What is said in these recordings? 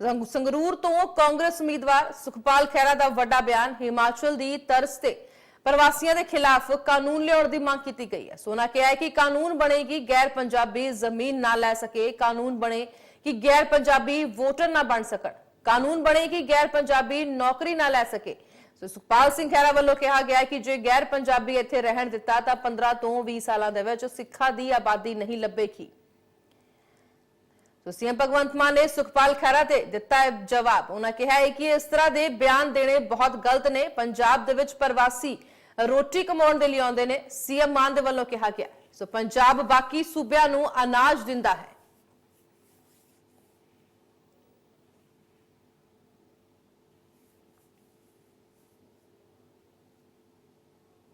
ਸੰਗ- ਸੰਗਰੂਰ ਤੋਂ ਕਾਂਗਰਸ ਉਮੀਦਵਾਰ ਸੁਖਪਾਲ ਖਹਿਰਾ ਦਾ ਵੱਡਾ ਬਿਆਨ ਹਿਮਾਚਲ ਦੀ ਤਰਜ਼ ਤੇ। ਪ੍ਰਵਾਸੀਆਂ ਦੇ ਖਿਲਾਫ ਕਾਨੂੰਨ ਲਿਆਉਣ ਦੀ ਮੰਗ ਕੀਤੀ ਗਈ ਹੈ। ਸੋਨਾ ਕਿਹਾ ਹੈ ਕਿ ਕਾਨੂੰਨ ਬਣੇਗੀ, ਗੈਰ ਪੰਜਾਬੀ ਜ਼ਮੀਨ ਨਾ ਲੈ ਸਕੇ। ਕਾਨੂੰਨ ਬਣੇ ਕਿ ਗੈਰ ਪੰਜਾਬੀ ਵੋਟਰ ਨਾ ਬਣ ਸਕਣ। ਕਾਨੂੰਨ ਬਣੇ ਕਿ ਗੈਰ ਪੰਜਾਬੀ ਨੌਕਰੀ ਨਾ ਲੈ ਸਕੇ। ਸੋ ਸੁਖਪਾਲ ਸਿੰਘ ਖਹਿਰਾ ਵੱਲੋਂ ਕਿਹਾ ਗਿਆ ਕਿ ਜੇ ਗੈਰ ਪੰਜਾਬੀ ਇੱਥੇ ਰਹਿਣ ਦਿੱਤਾ, ਤਾਂ 15 ਤੋਂ 20 ਸਾਲਾਂ ਦੇ ਵਿੱਚ ਸਿੱਖਾਂ ਦੀ ਆਬਾਦੀ ਨਹੀਂ ਲੱਭੇਗੀ। ਸੋ ਸੀਐਮ ਭਗਵੰਤ ਮਾਨ ਨੇ ਸੁਖਪਾਲ ਖਹਿਰਾ ਤੇ ਦਿੱਤਾ ਜਵਾਬ। ਉਹਨਾਂ ਕਿਹਾ ਹੈ ਕਿ ਇਸ ਤਰ੍ਹਾਂ ਦੇ ਬਿਆਨ ਦੇਣੇ ਬਹੁਤ ਗਲਤ ਨੇ। ਪੰਜਾਬ ਦੇ ਵਿੱਚ ਪ੍ਰਵਾਸੀ ਰੋਟੀ ਕਮਾਉਣ ਦੇ ਲਈ ਆਉਂਦੇ ਨੇ, ਸੀਐਮ ਮਾਨ ਦੇ ਵੱਲੋਂ ਕਿਹਾ ਗਿਆ। ਸੋ ਪੰਜਾਬ ਬਾਕੀ ਸੂਬਿਆਂ ਨੂੰ ਅਨਾਜ ਦਿੰਦਾ ਹੈ।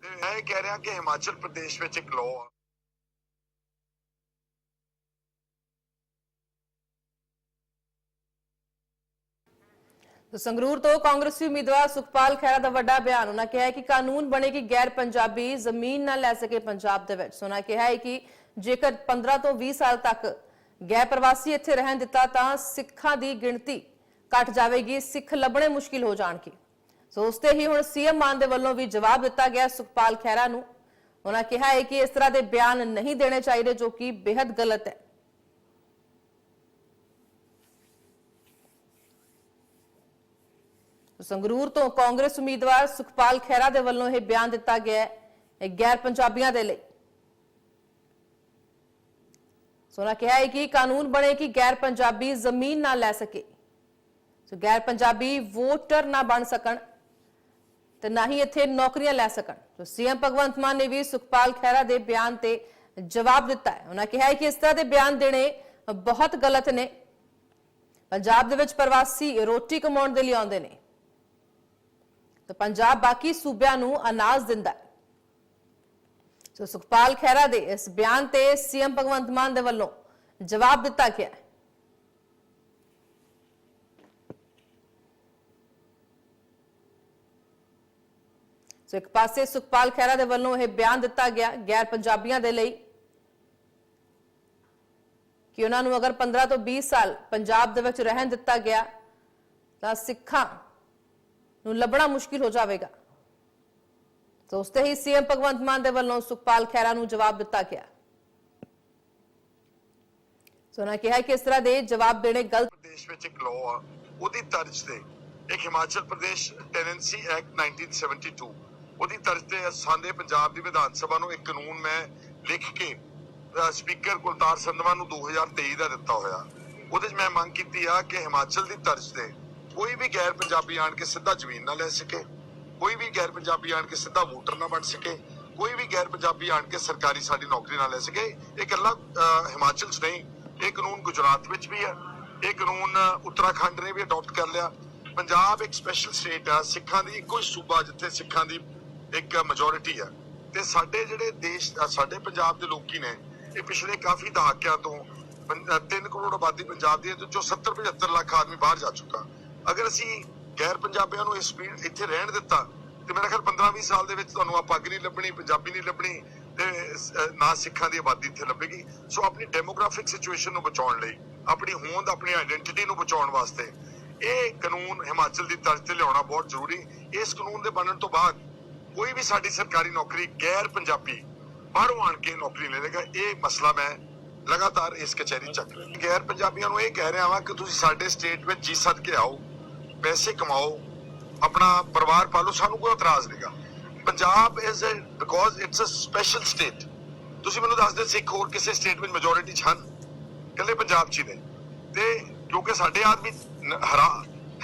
ਮੈਂ ਕਹਿ ਰਿਹਾ ਕਿ ਹਿਮਾਚਲ ਪ੍ਰਦੇਸ਼ ਵਿੱਚ ਇੱਕ ਲਾਅ ਆ ਸੰਗਰੂਰ ਤੋਂ ਕਾਂਗਰਸੀ ਉਮੀਦਵਾਰ ਸੁਖਪਾਲ ਖਹਿਰਾ ਦਾ ਵੱਡਾ ਬਿਆਨ। ਉਹਨਾਂ ਕਿਹਾ ਕਿ ਕਾਨੂੰਨ ਬਣੇ ਕਿ ਗੈਰ ਪੰਜਾਬੀ ਜ਼ਮੀਨ ਨਾ ਲੈ ਸਕੇ ਪੰਜਾਬ ਦੇ ਵਿੱਚ। ਸੋ ਕਿਹਾ ਹੈ ਕਿ ਜੇਕਰ 15 ਤੋਂ 20 ਸਾਲ ਤੱਕ ਗੈਰ ਪ੍ਰਵਾਸੀ ਇੱਥੇ ਰਹਿਣ ਦਿੱਤਾ, ਤਾਂ ਸਿੱਖਾਂ ਦੀ ਗਿਣਤੀ ਘਟ ਜਾਵੇਗੀ, ਸਿੱਖ ਲੱਭਣੇ ਮੁਸ਼ਕਿਲ ਹੋ ਜਾਣਗੇ। ਸੋ ਉਸ ਤੇ ਹੀ ਹੁਣ ਸੀਐਮ ਮਾਨ ਦੇ ਵੱਲੋਂ ਵੀ ਜਵਾਬ ਦਿੱਤਾ ਗਿਆ ਸੁਖਪਾਲ ਖਹਿਰਾ ਨੂੰ। ਉਹਨਾਂ ਕਿਹਾ ਹੈ ਕਿ ਇਸ ਤਰ੍ਹਾਂ ਦੇ ਬਿਆਨ ਨਹੀਂ ਦੇਣੇ ਚਾਹੀਦੇ, ਜੋ ਕਿ ਬੇहद ਗਲਤ ਹੈ। ਸੰਗਰੂਰ ਤੋਂ ਕਾਂਗਰਸ ਉਮੀਦਵਾਰ ਸੁਖਪਾਲ ਖਹਿਰਾ ਦੇ ਵੱਲੋਂ ਇਹ ਬਿਆਨ ਦਿੱਤਾ ਗਿਆ ਹੈ ਗੈਰ ਪੰਜਾਬੀਆਂ ਦੇ ਲਈ। ਸੋਨਾ ਕਿਹਾ ਹੈ ਕਿ ਕਾਨੂੰਨ ਬਣੇ ਕਿ ਗੈਰ ਪੰਜਾਬੀ ਜ਼ਮੀਨ ਨਾ ਲੈ ਸਕੇ। ਸੋ ਗੈਰ ਪੰਜਾਬੀ ਵੋਟਰ ਨਾ ਬਣ ਸਕਣ ਤੇ ਨਾ ਹੀ ਇੱਥੇ ਨੌਕਰੀਆਂ ਲੈ ਸਕਣ। ਸੋ ਸੀਐਮ ਭਗਵੰਤ ਮਾਨ ਨੇ ਵੀ ਸੁਖਪਾਲ ਖਹਿਰਾ ਦੇ ਬਿਆਨ ਤੇ ਜਵਾਬ ਦਿੱਤਾ ਹੈ। ਉਹਨਾਂ ਕਿਹਾ ਹੈ ਕਿ ਇਸ ਤਰ੍ਹਾਂ ਦੇ ਬਿਆਨ ਦੇਣੇ ਬਹੁਤ ਗਲਤ ਨੇ। ਪੰਜਾਬ ਦੇ ਵਿੱਚ ਪ੍ਰਵਾਸੀ ਰੋਟੀ ਕਮਾਉਣ ਦੇ ਲਈ ਆਉਂਦੇ ਨੇ। ਤਾਂ ਪੰਜਾਬ ਬਾਕੀ ਸੂਬਿਆਂ ਨੂੰ ਅਨਾਜ ਦਿੰਦਾ ਹੈ। ਸੋ ਸੁਖਪਾਲ ਖਹਿਰਾ ਦੇ ਇਸ ਬਿਆਨ ਤੇ ਸੀਐਮ ਭਗਵੰਤ ਮਾਨ ਦੇ ਵੱਲੋਂ ਜਵਾਬ ਦਿੱਤਾ ਗਿਆ ਹੈ। ਸੋ ਇੱਕ ਪਾਸੇ ਸੁਖਪਾਲ ਖਹਿਰਾ ਦੇ ਵੱਲੋਂ ਇਹ ਬਿਆਨ ਦਿੱਤਾ ਗਿਆ, ਗੈਰ ਪੰਜਾਬੀਆਂ ਦੇ ਲਈ ਕਿ ਉਹਨਾਂ ਨੂੰ ਅਗਰ 15 ਤੋਂ 20 ਸਾਲ ਪੰਜਾਬ ਦੇ ਵਿੱਚ ਰਹਿਣ ਦਿੱਤਾ ਗਿਆ ਤਾਂ ਸਿੱਖਾਂ ਨੂੰ ਲੱਭਣਾ ਮੁਸ਼ਕਿਲ ਹੋ ਜਾਵੇਗਾ। ਸੋ ਉਸ ਹੀ ਸੀਐਮ ਭਗਵੰਤ ਮਾਨ ਦੇ ਵੱਲੋਂ ਸੁਖਪਾਲ ਖਹਿਰਾ ਨੂੰ ਜਵਾਬ ਦਿੱਤਾ ਗਿਆ। ਸੋ ਉਹਨਾਂ ਕਿਹਾ ਕਿ ਇਸ ਤਰ੍ਹਾਂ ਦੇ ਜਵਾਬ ਦੇਣੇ ਗਲਤ ਪ੍ਰਦੇਸ਼ ਵਿੱਚ ਇੱਕ ਲਾਅ ਆ, ਉਹਦੀ ਤਰਜ਼ ਤੇ ਇੱਕ ਹਿਮਾਚਲ ਪ੍ਰਦੇਸ਼ ਟੈਨੈਂਸੀ ਐਕਟ 1972 ਉਹਦੀ ਤਰਜ਼ ਤੇ ਸਾਡੇ ਪੰਜਾਬ ਦੀ ਵਿਧਾਨ ਸਭਾ ਨੂੰ ਇੱਕ ਕਾਨੂੰਨ ਮੈਂ ਲਿਖ ਕੇ ਸਪੀਕਰ ਕੁਲਤਾਰ ਸੰਧਵਾ ਨੂੰ 2023 ਦਾ ਦਿੱਤਾ ਹੋਇਆ। ਉਹਦੇ 'ਚ ਮੈਂ ਮੰਗ ਕੀਤੀ ਆ ਕਿ ਹਿਮਾਚਲ ਦੀ ਤਰਜ਼ ਤੇ ਕੋਈ ਵੀ ਗੈਰ ਪੰਜਾਬੀ ਆਣ ਕੇ ਸਿੱਧਾ ਜ਼ਮੀਨ ਨਾ ਲੈ ਸਕੇ, ਕੋਈ ਵੀ ਗੈਰ ਪੰਜਾਬੀ ਆਣ ਕੇ ਸਿੱਧਾ ਵੋਟਰ ਨਾ ਬਣ ਸਕੇ, ਕੋਈ ਵੀ ਗੈਰ ਪੰਜਾਬੀ ਆਣ ਕੇ ਸਰਕਾਰੀ ਸਾਡੀ ਨੌਕਰੀ ਨਾ ਲੈ ਸਕੇ। ਇਹ ਇਕੱਲਾ ਹਿਮਾਚਲ 'ਚ ਨਹੀਂ, ਇਹ ਕਾਨੂੰਨ ਗੁਜਰਾਤ ਵਿੱਚ ਵੀ ਹੈ। ਇਹ ਕਾਨੂੰਨ ਉੱਤਰਾਖੰਡ ਨੇ ਵੀ ਅਡਾਪਟ ਕਰ ਲਿਆ। ਪੰਜਾਬ ਇੱਕ ਸਪੈਸ਼ਲ ਸਟੇਟ ਆ, ਸਿੱਖਾਂ ਦੀ ਇੱਕੋ ਹੀ ਸੂਬਾ ਜਿੱਥੇ ਸਿੱਖਾਂ ਦੀ ਇੱਕ ਮੈਜੋਰਿਟੀ ਆ। ਤੇ ਸਾਡੇ ਜਿਹੜੇ ਦੇਸ਼ ਸਾਡੇ ਪੰਜਾਬ ਦੇ ਲੋਕੀ ਨੇ, ਇਹ ਪਿਛਲੇ ਕਾਫੀ ਦਹਾਕਿਆਂ ਤੋਂ 3 ਕਰੋੜ ਆਬਾਦੀ ਪੰਜਾਬ ਦੀ ਹੈ, ਜੋ 70 75 ਲੱਖ ਆਦਮੀ ਬਾਹਰ ਜਾ ਚੁੱਕਾ। ਅਗਰ ਅਸੀਂ ਗੈਰ ਪੰਜਾਬੀਆਂ ਨੂੰ ਇਸ ਸਪੀਡ ਇੱਥੇ ਰਹਿਣ ਦਿੱਤਾ, ਤੇ ਮੇਰਾ ਖਿਆਲ 15 20 ਸਾਲ ਦੇ ਵਿੱਚ ਤੁਹਾਨੂੰ ਆ ਪੱਗ ਨਹੀਂ ਲੱਭਣੀ, ਪੰਜਾਬੀ ਨਹੀਂ ਲੱਭਣੀ, ਤੇ ਨਾ ਸਿੱਖਾਂ ਦੀ ਆਬਾਦੀ ਇੱਥੇ ਲੱਭੇਗੀ। ਸੋ ਆਪਣੀ ਡੈਮੋਗ੍ਰਾਫਿਕ ਸਿਚੁਏਸ਼ਨ ਨੂੰ ਬਚਾਉਣ ਲਈ, ਆਪਣੀ ਹੋਂਦ, ਆਪਣੀ ਆਇਡੈਂਟੀਟੀ ਨੂੰ ਬਚਾਉਣ ਵਾਸਤੇ ਇਹ ਕਾਨੂੰਨ ਹਿਮਾਚਲ ਦੀ ਤਰਜ਼ ਤੇ ਲਿਆਉਣਾ ਬਹੁਤ ਜ਼ਰੂਰੀ। ਇਸ ਕਾਨੂੰਨ ਦੇ ਬਣਨ ਤੋਂ ਬਾਅਦ ਕੋਈ ਵੀ ਸਾਡੀ ਸਰਕਾਰੀ ਨੌਕਰੀ ਗੈਰ ਪੰਜਾਬੀ ਬਾਹਰੋਂ ਆਣ ਕੇ ਨੌਕਰੀ ਲੈ ਲੇਗਾ ਇਹ ਮਸਲਾ ਮੈਂ ਲਗਾਤਾਰ ਇਸ ਕਚਹਿਰੀ ਚੱਕ ਰਿਹਾ। ਗੈਰ ਪੰਜਾਬੀਆਂ ਨੂੰ ਇਹ ਕਹਿ ਰਿਹਾ ਵਾਂ ਕਿ ਤੁਸੀਂ ਸਾਡੇ ਸਟੇਟ ਵਿੱਚ ਜੀ ਸਦ ਕੇ ਆਓ। ਪੈਸੇ ਕਮਾਓ, ਆਪਣਾ ਪਰਿਵਾਰ ਪਾਲੋ, ਸਾਨੂੰ ਕੋਈ ਇਤਰਾਜ਼ ਨਹੀਂਗਾ Punjab is because it's a special state ਤੁਸੀਂ ਮੈਨੂੰ ਦੱਸ ਦਿਓ ਸਿੱਖ ਹੋਰ ਕਿਸੇ ਸਟੇਟ ਵਿੱਚ ਮੈਜੋਰਿਟੀ ਚ ਹਨ? ਇਕੱਲੇ ਪੰਜਾਬ 'ਚ ਹੀ ਨੇ ਤੇ ਕਿਉਂਕਿ ਸਾਡੇ ਆਦਮੀ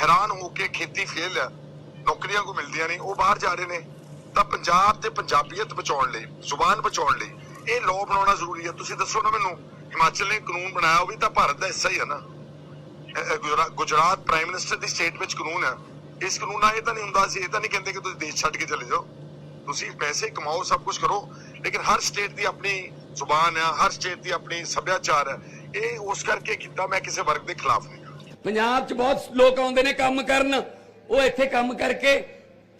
ਹੈਰਾਨ ਹੋ ਕੇ ਖੇਤੀ ਫੇਲ ਆ ਨੌਕਰੀਆਂ ਕੋ ਮਿਲਦੀਆਂ ਨਹੀਂ, ਉਹ ਬਾਹਰ ਜਾ ਰਹੇ ਨੇ। ਤਾਂ ਪੰਜਾਬ ਤੇ ਪੰਜਾਬੀਅਤ ਬਚਾਉਣ ਲਈ, ਜ਼ੁਬਾਨ ਬਚਾਉਣ ਲਈ, ਇਹ ਲਾਅ ਬਣਾਉਣਾ ਜ਼ਰੂਰੀ ਹੈ। ਤੁਸੀਂ ਦੱਸੋ ਨਾ ਮੈਨੂੰ, ਹਿਮਾਚਲ ਨੇ ਕਾਨੂੰਨ ਬਣਾਇਆ, ਉਹ ਵੀ ਤਾਂ ਭਾਰਤ ਦਾ ਹਿੱਸਾ ਹੀ ਹੈ ਨਾ। ਗੁਜਰਾਤ ਪ੍ਰਾਈਮ ਮਿਨਿਸਟਰ ਦੀ ਸਟੇਟ ਵਿੱਚ ਕਾਨੂੰਨ ਹੈ। ਇਸ ਕਾਨੂੰਨ ਨਾਲ ਇਹ ਤਾਂ ਨਹੀਂ ਹੁੰਦਾ ਸੀ ਇਹ ਤਾਂ ਨਹੀਂ ਕਹਿੰਦੇ ਕਿ ਤੁਸੀਂ ਦੇਸ਼ ਛੱਡ ਕੇ ਚਲੇ ਜਾਓ। ਤੁਸੀਂ ਪੈਸੇ ਕਮਾਓ, ਸਭ ਕੁਝ ਕਰੋ, ਲੇਕਿਨ ਹਰ ਸਟੇਟ ਦੀ ਆਪਣੀ ਜ਼ੁਬਾਨ ਹੈ, ਹਰ ਸਟੇਟ ਦੀ ਆਪਣੀ ਸੱਭਿਆਚਾਰ ਹੈ। ਇਹ ਉਸ ਕਰਕੇ ਕੀਤਾ ਮੈਂ ਕਿਸੇ ਵਰਗ ਦੇ ਖਿਲਾਫ ਨਹੀਂ। ਪੰਜਾਬ 'ਚ ਬਹੁਤ ਲੋਕ ਆਉਂਦੇ ਨੇ ਕੰਮ ਕਰਨ। ਉਹ ਇੱਥੇ ਕੰਮ ਕਰਕੇ,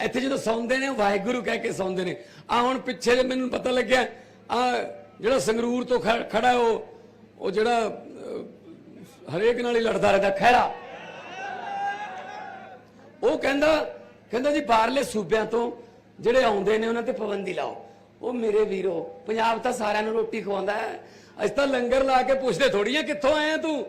ਇੱਥੇ ਜਦੋਂ ਸੌਂਦੇ ਨੇ ਵਾਹਿਗੁਰੂ ਕਹਿ ਕੇ ਸੌਂਦੇ ਨੇ। ਆ ਹੁਣ ਪਿੱਛੇ ਜੇ ਮੈਨੂੰ ਪਤਾ ਲੱਗਿਆ ਆ ਜਿਹੜਾ ਸੰਗਰੂਰ ਤੋਂ ਖੜਾ ਉਹ ਉਹ ਜਿਹੜਾ ਹਰੇਕ ਨਾਲ ਹੀ ਲੜਦਾ ਰਹਿੰਦਾ, ਖਹਿਰਾ। ਉਹ ਕਹਿੰਦਾ ਕਹਿੰਦਾ ਜੀ ਬਾਹਰਲੇ ਸੂਬਿਆਂ ਤੋਂ ਜਿਹੜੇ ਆਉਂਦੇ ਨੇ, ਉਹਨਾਂ ਤੇ ਪਾਬੰਦੀ ਲਾਓ। ਉਹ ਮੇਰੇ ਵੀਰੋ, ਪੰਜਾਬ ਤਾਂ ਸਾਰਿਆਂ ਨੂੰ ਰੋਟੀ ਖਵਾਉਂਦਾ ਹੈ। ਅਸੀਂ ਤਾਂ ਲੰਗਰ ਲਾ ਕੇ ਪੁੱਛਦੇ ਥੋੜੀਆਂ ਕਿੱਥੋਂ ਆਇਆ ਤੂੰ?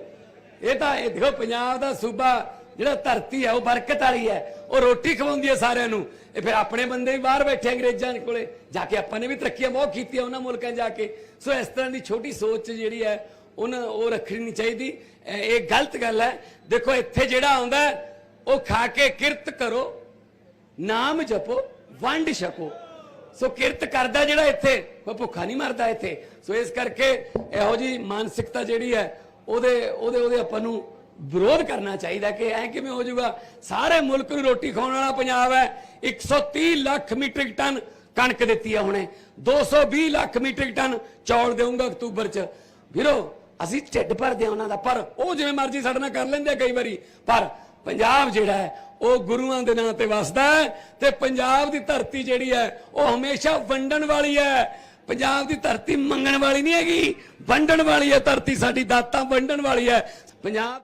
ਇਹ ਤਾਂ, ਇਹ ਦੇਖੋ, ਪੰਜਾਬ ਦਾ ਸੂਬਾ ਜਿਹੜਾ ਧਰਤੀ ਹੈ, ਉਹ ਬਰਕਤ ਵਾਲੀ ਹੈ। ਉਹ ਰੋਟੀ ਖਵਾਉਂਦੀ ਹੈ ਸਾਰਿਆਂ ਨੂੰ। ਇਹ ਫਿਰ ਆਪਣੇ ਬੰਦੇ ਵੀ ਬਾਹਰ ਬੈਠੇ ਅੰਗਰੇਜ਼ਾਂ ਕੋਲੇ। ਜਾ ਕੇ ਆਪਾਂ ਨੇ ਵੀ ਤਰੱਕੀਆਂ ਬਹੁਤ ਕੀਤੀਆਂ ਉਹਨਾਂ ਮੁਲਕਾਂ 'ਚ ਜਾ ਕੇ। ਸੋ ਇਸ ਤਰ੍ਹਾਂ ਦੀ ਛੋਟੀ ਸੋਚ ਜਿਹੜੀ ਹੈ ਉਹਨਾਂ ਉਹ ਰੱਖਣੀ ਨਹੀਂ ਚਾਹੀਦੀ। ਇਹ ਗਲਤ ਗੱਲ ਹੈ। ਦੇਖੋ, ਇੱਥੇ ਜਿਹੜਾ ਆਉਂਦਾ ਉਹ ਖਾ ਕੇ ਕਿਰਤ ਕਰੋ, ਨਾਮ ਜਪੋ, ਵੰਡ ਛਕੋ। ਸੋ ਕਿਰਤ ਕਰਦਾ ਜਿਹੜਾ ਇੱਥੇ ਉਹ ਭੁੱਖਾ ਨਹੀਂ ਮਰਦਾ ਇੱਥੇ। ਸੋ ਇਸ ਕਰਕੇ ਇਹੋ ਜੀ ਮਾਨਸਿਕਤਾ ਜਿਹੜੀ ਹੈ, ਉਹਦੇ ਉਹਦੇ ਉਹਦੇ ਆਪਾਂ ਨੂੰ ਵਿਰੋਧ ਕਰਨਾ ਚਾਹੀਦਾ ਕਿ ਐ ਕਿਵੇਂ ਹੋ ਜਾਊਗਾ। ਸਾਰੇ ਮੁਲਕ ਨੂੰ ਰੋਟੀ ਖਵਾਉਣ ਵਾਲਾ ਪੰਜਾਬ ਹੈ। 130 ਲੱਖ ਮੀਟ੍ਰਿਕ ਟਨ ਕਣਕ ਦਿੱਤੀ ਹੈ ਹੁਣੇ। 220 ਲੱਖ ਮੀਟ੍ਰਿਕ ਟਨ ਚੌਲ ਦੇਊਂਗਾ ਅਕਤੂਬਰ ਚ। ਵੀਰੋ ਅਸੀਂ ਢਿੱਡ ਭਰਦੇ ਆ ਉਹਨਾਂ ਦਾ, ਪਰ ਉਹ ਜਿਵੇਂ ਮਰਜ਼ੀ ਸਾਡੇ ਨਾਲ ਕਰ ਲੈਂਦੇ ਆ ਕਈ ਵਾਰੀ। ਪਰ ਪੰਜਾਬ ਜਿਹੜਾ ਹੈ, ਉਹ ਗੁਰੂਆਂ ਦੇ ਨਾਂ ਤੇ ਵਸਦਾ ਹੈ ਤੇ ਪੰਜਾਬ ਦੀ ਧਰਤੀ ਜਿਹੜੀ ਹੈ, ਉਹ ਹਮੇਸ਼ਾ ਵੰਡਣ ਵਾਲੀ ਹੈ। ਪੰਜਾਬ ਦੀ ਧਰਤੀ ਮੰਗਣ ਵਾਲੀ ਨਹੀਂ ਹੈਗੀ, ਵੰਡਣ ਵਾਲੀ ਹੈ ਧਰਤੀ, ਸਾਡੀ ਦਾਤਾਂ ਵੰਡਣ ਵਾਲੀ ਹੈ। ਪੰਜਾਬ